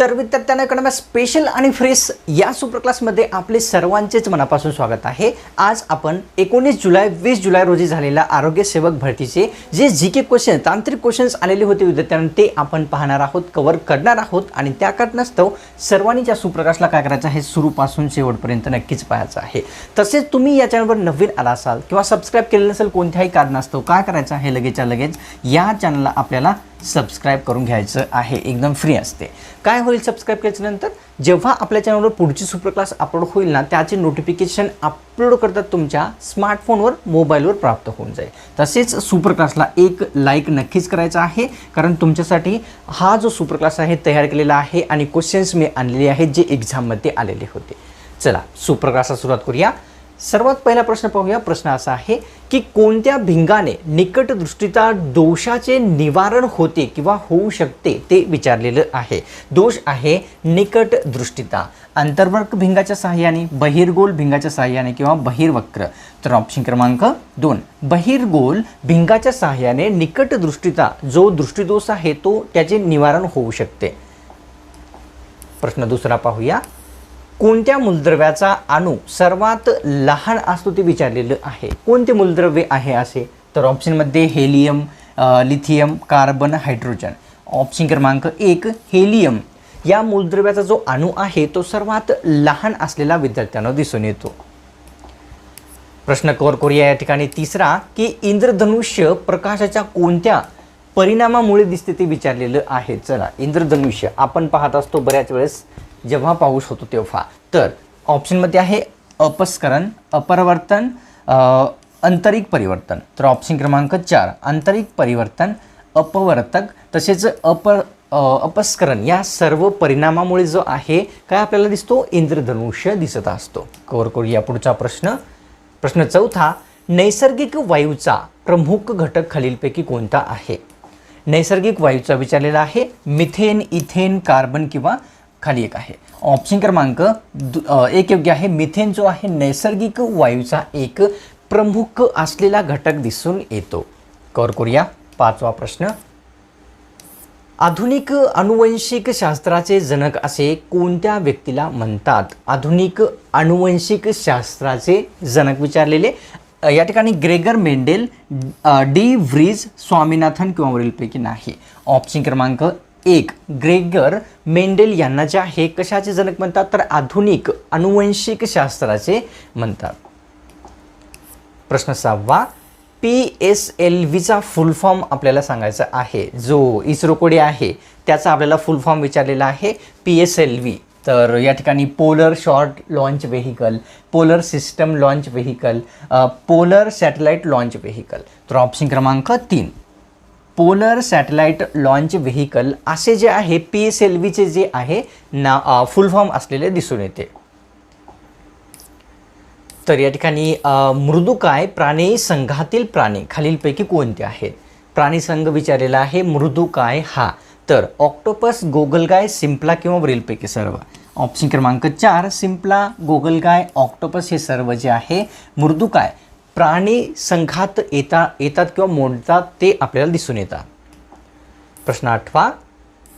तर विद्यार्थ्यांना कडे स्पेशल आणि फ्रेश या सुपर क्लासमध्ये आपले सर्वांचेच मनापासून स्वागत आहे. आज आपण एकोणीस जुलै वीस जुलै रोजी झालेल्या आरोग्य सेवक भरतीचे जे जी के क्वेश्चन तांत्रिक क्वेश्चन्स आलेले होते विद्यार्थ्यांना ते आपण पाहणार आहोत कवर करणार आहोत आणि त्या कारणास्तव सर्वांनी या सुप्रकाशला काय करायचं आहे सुरूपासून शेवटपर्यंत नक्कीच पाहायचं आहे. तसेच तुम्ही या चॅनलवर नवीन आला असाल किंवा सबस्क्राईब केलेलं नसेल कोणत्याही कारणास्तव काय करायचं आहे लगेचच्या लगेच या चॅनलला आपल्याला सबस्क्राईब करून घ्यायचं आहे. एकदम फ्री असते. काय होईल सबस्क्राईब केल्याच्यानंतर जेव्हा आपल्या चॅनलवर पुढची सुपर क्लास अपलोड होईल ना त्याचे नोटिफिकेशन अपलोड करतात तुमच्या स्मार्टफोनवर मोबाईलवर प्राप्त होऊन जाईल. तसेच सुपर क्लासला एक लाईक नक्कीच करायचा आहे कारण तुमच्यासाठी हा जो सुपर क्लास आहे तयार केलेला आहे आणि क्वेश्चन्स मी आणलेले आहेत जे एक्झाममध्ये आलेले होते. चला सुपर क्लासला सुरुवात करूया. सर्वात पहिला प्रश्न पाहूया. प्रश्न असा आहे की कोणत्या भिंगाने निकटदृष्टीचा दोषाचे निवारण होते किंवा होऊ शकते ते विचारलेलं आहे. दोष आहे निकटदृष्टीता अंतर्वर्क भिंगाच्या सहाय्याने बहिर्गोल भिंगाच्या सहाय्याने किंवा बहिर्वक्र. तर ऑप्शन क्रमांक दोन. बहिर्गोल भिंगाच्या सहाय्याने निकटदृष्टीचा जो दृष्टिदोष आहे तो त्याचे निवारण होऊ शकते. प्रश्न दुसरा पाहूया. कोणत्या मूलद्रव्याचा अणू सर्वात लहान असतो ते विचारलेलं आहे? कोणते मूलद्रव्य आहे असे? तर ऑप्शनमध्ये helium lithium carbon hydrogen option क्रमांक एक हेलियम या मूलद्रव्याचा जो अणू आहे तो सर्वात लहान असलेला विद्यार्थ्यांना दिसून येतो. प्रश्न कवर करूया या ठिकाणी. तिसरा की इंद्रधनुष्य प्रकाशाच्या कोणत्या परिणामामुळे दिसते ते विचारलेलं आहे. चला इंद्रधनुष्य. आपण पाहत असतो बऱ्याच वेळेस जेव्हा पाऊस होतो तेव्हा. तर ऑप्शनमध्ये आहे अपस्करण अपरिवर्तन आंतरिक परिवर्तन. तर ऑप्शन क्रमांक चार आंतरिक परिवर्तन अपवर्तक तसेच अप अपस्करण या सर्व परिणामामुळे जो आहे काय आपल्याला दिसतो? इंद्रधनुष्य दिसत असतो. कवर करूया पुढचा प्रश्न. प्रश्न चौथा नैसर्गिक वायूचा प्रमुख घटक खालीलपैकी कोणता आहे? नैसर्गिक वायूचा विचारलेला आहे मिथेन इथेन कार्बन किंवा खाली एक आहे. ऑप्शन क्रमांक दु- एक योग्य आहे. मिथेन जो आहे नैसर्गिक वायूचा एक प्रमुख असलेला घटक दिसून येतो. कवर करूया. पाचवा प्रश्न. आधुनिक अनुवंशिक शास्त्राचे जनक असे कोणत्या व्यक्तीला म्हणतात? आधुनिक अनुवंशिक शास्त्राचे जनक विचारलेले. या ठिकाणी Gregor Mendel De Vries Swaminathan किंवा वरीलपैकी नाही. ऑप्शन क्रमांक एक ग्रेगर मेंडेल यांना जे आहे कशाचे जनक म्हणतात? तर आधुनिक अनुवंशिक शास्त्राचे म्हणतात. प्रश्न सहावा पी एस एल व्हीचा फुल फॉर्म आपल्याला सांगायचा आहे. जो इस्रोकडे आहे त्याचा आपल्याला फुल फॉर्म विचारलेला आहे पी एस एल व्ही तर या ठिकाणी polar short launch vehicle polar system launch vehicle polar satellite launch vehicle तर ऑप्शन क्रमांक तीन. पोलर सॅटेलाईट लॉन्च व्हेकल असे जे आहे पी एस एल व्हीचे जे आहे ना फुल फॉर्म असलेले दिसून येते. तर या ठिकाणी मृदुकाय प्राणी संघातील प्राणी. खालीलपैकी कोणते आहेत? प्राणी संघ विचारलेला आहे मृदुकाय हा. तर ऑक्टोपस गोगलगाय सिम्पला किंवा वरीलपैकी सर्व. ऑप्शन क्रमांक चार सिम्पला गोगलगाय ऑक्टोपस हे सर्व जे आहे मृदुकाय प्राणी संघात येता येतात किंवा मोडतात ते आपल्याला दिसून येतात. प्रश्न आठवा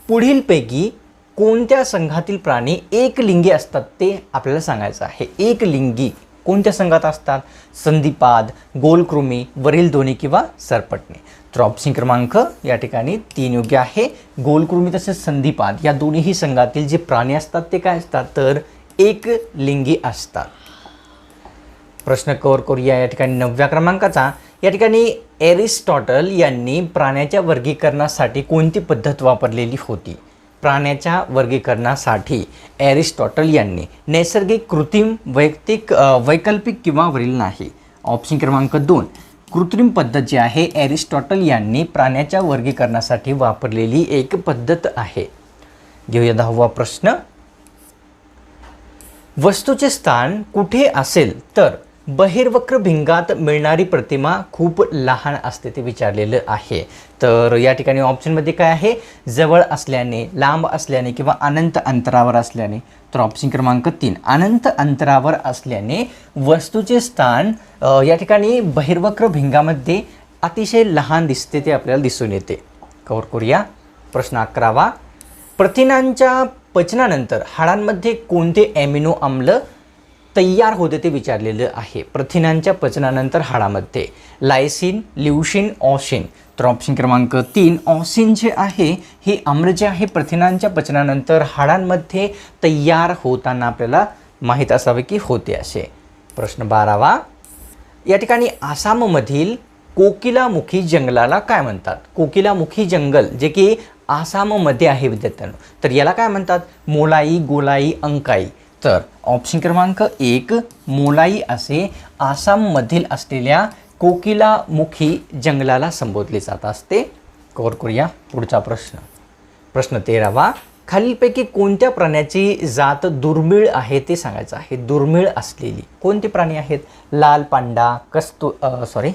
पुढीलपैकी कोणत्या संघातील प्राणी एकलिंगी असतात ते आपल्याला सांगायचं आहे. एकलिंगी कोणत्या संघात असतात? संधिपाद गोलकृमी वरील दोन्ही किंवा सरपटणे. तर ऑप्शन क्रमांक या ठिकाणी तीन योग्य आहे. गोलकृमी तसेच संधिपाद या दोन्हीही संघातील जे प्राणी असतात ते काय असतात? तर एकलिंगी असतात. प्रश्न कवर करूया या ठिकाणी नवव्या क्रमांकाचा. या ठिकाणी एरिस्टॉटल यांनी प्राण्याच्या वर्गीकरणासाठी कोणती पद्धत वापरलेली होती? प्राण्याच्या वर्गीकरणासाठी एरिस्टॉटल यांनी. नैसर्गिक कृत्रिम वैयक्तिक वैकल्पिक किंवा वरील नाही. ऑप्शन क्रमांक दोन. कृत्रिम पद्धत जी आहे एरिस्टॉटल यांनी प्राण्याच्या वर्गीकरणासाठी वापरलेली एक पद्धत आहे. घेऊया दहावा प्रश्न. वस्तूचे स्थान कुठे असेल? तर बहिर्वक्र भिंगात मिळणारी प्रतिमा खूप लहान असते ते विचारलेलं आहे. तर या ठिकाणी ऑप्शनमध्ये काय आहे? जवळ असल्याने लांब असल्याने किंवा अनंत अंतरावर असल्याने. तर ऑप्शन क्रमांक तीन अनंत अंतरावर असल्याने वस्तूचे स्थान या ठिकाणी बहिर्वक्र भिंगामध्ये अतिशय लहान दिसते ते आपल्याला दिसून येते. कवर करूया. प्रश्न अकरावा प्रथिनांच्या पचनानंतर हाडांमध्ये कोणते ॲमिनो आम्ल तयार होते ते विचारलेलं आहे. प्रथिनांच्या पचनानंतर हाडामध्ये लायसिन ल्युशिन ऑशिन तर ऑप्शन क्रमांक तीन ऑसिन जे आहे हे आम्र जे आहे प्रथिनांच्या पचनानंतर हाडांमध्ये तयार होताना आपल्याला माहीत असावे की होते असे. प्रश्न बारावा या ठिकाणी आसाममधील कोकिलामुखी जंगलाला काय म्हणतात? कोकिलामुखी जंगल जे की आसाममध्ये आहे विद्यार्थ्यांनो. तर याला काय म्हणतात? मोलाई गोलाई अंकाई. तर ऑप्शन क्रमांक एक मोलाई असे आसाममधील असलेल्या कोकिलामुखी जंगलाला संबोधले जात असते. कवर करूया पुढचा प्रश्न. प्रश्न तेरावा खालीलपैकी कोणत्या प्राण्याची जात दुर्मिळ आहे ते सांगायचं आहे. दुर्मिळ असलेली कोणते प्राणी आहेत? लाल पांडा कस्तु सॉरी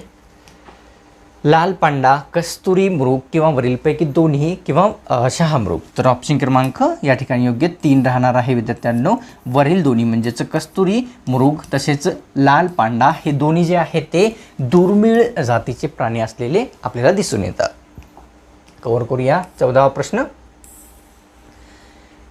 लाल पांडा कस्तुरी मृग किंवा वरीलपैकी दोन्ही किंवा शहामृग तर ऑप्शन क्रमांक या ठिकाणी योग्य तीन राहणार आहे विद्यार्थ्यांनो. वरील दोन्ही म्हणजेच कस्तुरी मृग तसेच लाल पांडा हे दोन्ही जे आहे ते दुर्मिळ जातीचे प्राणी असलेले आपल्याला दिसून येतात. कवर करूया चौदावा प्रश्न.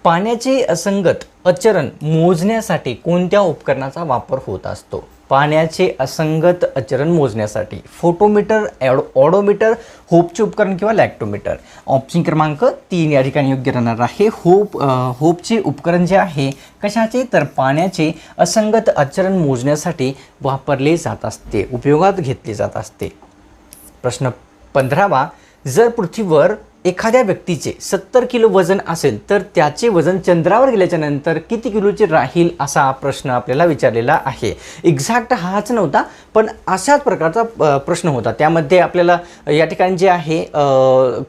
पाण्याचे असंगत अचरण मोजण्यासाठी कोणत्या उपकरणाचा वापर होत असतो? पाण्याचे असंगत आचरण मोजण्यासाठी फोटोमीटर ॲड ऑडोमीटर होपचे उपकरण किंवा लॅक्टोमीटर ऑप्शन क्रमांक तीन या ठिकाणी योग्य राहणार आहे. होप होपचे उपकरण जे आहे कशाचे? तर पाण्याचे असंगत आचरण मोजण्यासाठी वापरले जात असते उपयोगात घेतले जात असते. प्रश्न पंधरावा जर पृथ्वीवर एखाद्या व्यक्तीचे सत्तर किलो वजन असेल तर त्याचे वजन चंद्रावर गेल्याच्यानंतर किती किलोचे राहील असा प्रश्न आपल्याला विचारलेला आहे. एक्झॅक्ट हाच नव्हता पण अशाच प्रकारचा प्रश्न होता. त्यामध्ये आपल्याला या ठिकाणी जे आहे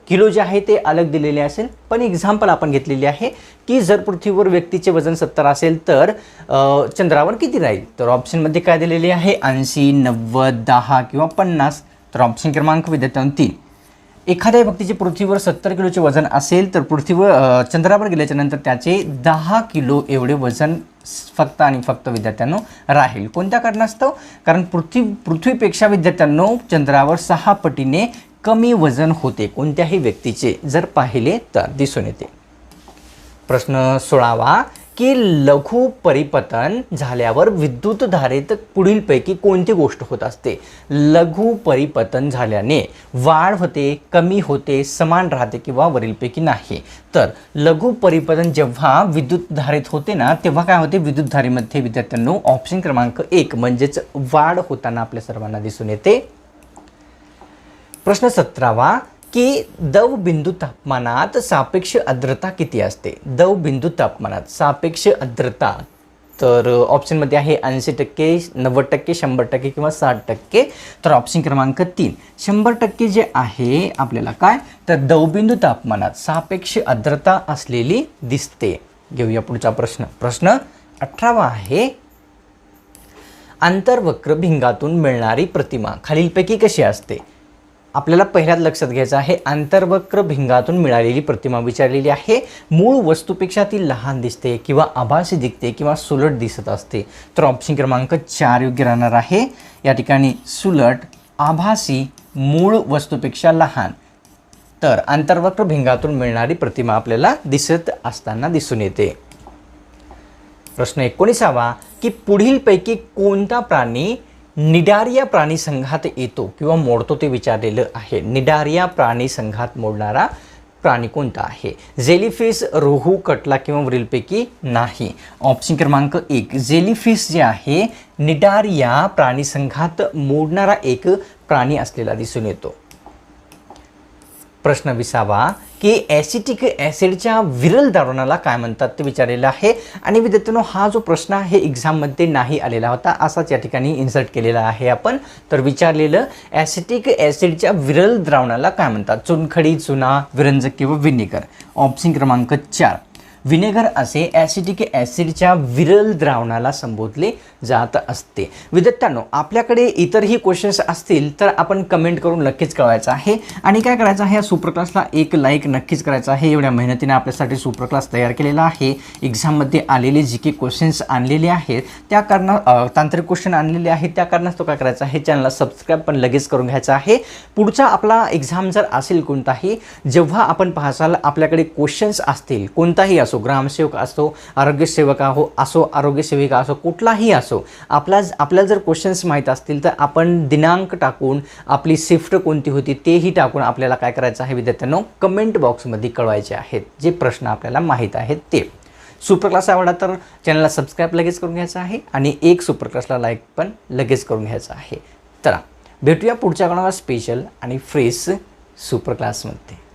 किलो जे आहे ते अलग दिलेले असेल. पण एक्झाम्पल आपण घेतलेली आहे की जर पृथ्वीवर व्यक्तीचे वजन सत्तर असेल तर चंद्रावर किती राहील? तर ऑप्शनमध्ये काय दिलेले आहे? ऐंशी नव्वद दहा किंवा पन्नास. तर ऑप्शन क्रमांक विद्यार्थ्यांना तीन. एखाद्या व्यक्तीचे पृथ्वीवर सत्तर किलोचे वजन असेल तर पृथ्वीवर चंद्रावर गेल्याच्यानंतर त्याचे दहा किलो एवढे वजन फक्त आणि फक्त विद्यार्थ्यांनो राहील. कोणत्या कारणास्तव? कारण पृथ्वी पृथ्वीपेक्षा विद्यार्थ्यांनो चंद्रावर सहा पटीने कमी वजन होते कोणत्याही व्यक्तीचे. जर पाहिले तर दिसून येते. प्रश्न सोळावा. की लघु परिपतन झाल्यावर विद्युत धारेत पुढीलपैकी कोणती गोष्ट होत असते? लघु परिपतन झाल्याने वाढ होते कमी होते समान राहते किंवा वरीलपैकी नाही. तर लघु परिपतन जेव्हा विद्युत धारेत होते ना तेव्हा काय होते? विद्युत धारेमध्ये विद्यार्थ्यांनो ऑप्शन क्रमांक एक म्हणजेच वाढ होताना आपल्या सर्वांना दिसून येते. प्रश्न सतरावा की दव बिंदू तापमानात सापेक्ष आर्द्रता किती असते? दव बिंदू तापमानात सापेक्ष आर्द्रता तर ऑप्शनमध्ये आहे ऐंशी टक्के नव्वद टक्के शंभर टक्के किंवा साठ टक्के. तर ऑप्शन क्रमांक तीन. शंभर टक्के जे आहे आपल्याला काय? तर दवबिंदू तापमानात सापेक्ष आर्द्रता असलेली दिसते. घेऊया पुढचा प्रश्न. प्रश्न अठरावा आहे. आंतरवक्र भिंगातून मिळणारी प्रतिमा खालीलपैकी कशी असते? आपल्याला पहिल्यात लक्षात घ्यायचं आहे आंतरवक्र भिंगातून मिळालेली प्रतिमा विचारलेली आहे. मूळ वस्तूपेक्षा ती लहान दिसते किंवा आभासी दिसते किंवा सुलट दिसत असते. तर ऑप्शन क्रमांक चार योग्य राहणार आहे. या ठिकाणी सुलट आभासी मूळ वस्तूपेक्षा लहान. तर आंतरवक्र भिंगातून मिळणारी प्रतिमा आपल्याला दिसत असताना दिसून येते. प्रश्न एकोणीसावा की पुढीलपैकी कोणता प्राणी निडारिया प्राणी संघात येतो किंवा मोडतो ते विचारलेलं आहे. निडारिया प्राणी संघात मोडणारा प्राणी कोणता आहे? जेलीफिश रोहू कटला किंवा वरीलपैकी नाही. ऑप्शन क्रमांक एक. जेलीफिश जे आहे निडारिया प्राणी संघात मोडणारा एक प्राणी असलेला दिसून येतो. प्रश्न विसावा की ॲसिटिक ॲसिडच्या विरल दारुणाला काय म्हणतात ते विचारलेलं आहे. आणि विद्यार्थ्यांनो हा जो प्रश्न आहे एक्झाममध्ये नाही आलेला होता. असाच या ठिकाणी इन्सर्ट केलेला आहे आपण. तर विचारलेलं ॲसिटिक ॲसिडच्या विरल द्रावणाला काय म्हणतात? चुनखडी चुना विरंजक किंवा विनेगर. ऑप्शन क्रमांक चार. व्हिनेगर असे ॲसिटिक ॲसिडच्या विरल द्रावणाला संबोधले जात असते. विद्यार्थ्यांनो आपल्याकडे इतरही क्वेश्चन्स असतील तर आपण कमेंट करून नक्कीच कळवायचं आहे. आणि काय करायचं आहे या सुपर क्लासला एक लाईक नक्कीच करायचं आहे. एवढ्या मेहनतीने आपल्यासाठी सुपर क्लास तयार केलेला आहे. एक्झाममध्ये आलेले जी काही क्वेश्चन्स आणलेले आहेत. त्या कारणा तांत्रिक क्वेश्चन आणलेले आहेत. त्या कारणास तो काय करायचा आहे चॅनलला सबस्क्राईब पण लगेच करून घ्यायचं आहे. पुढचा आपला एक्झाम जर असेल कोणताही जेव्हा आपण पाहसाल आपल्याकडे क्वेश्चन्स असतील कोणताही असो ग्रामसेवक असो आरोग्यसेवक आहो असो आरोग्यसेविका असो कुठलाही असो आपला आपल्याला जर क्वेश्चन्स माहीत असतील तर आपण दिनांक टाकून आपली शिफ्ट कोणती होती तेही टाकून आपल्याला काय करायचं आहे विद्यार्थ्यांनो कमेंट बॉक्समध्ये कळवायचे आहेत जे प्रश्न आपल्याला माहीत आहेत ते. सुपर क्लास आवडला तर चॅनलला सबस्क्राईब लगेच करून घ्यायचं आहे आणि एक सुपर क्लासला लाईक पण लगेच करून घ्यायचं आहे. चला भेटूया पुढच्या कोणाला स्पेशल आणि फ्रेश सुपर क्लासमध्ये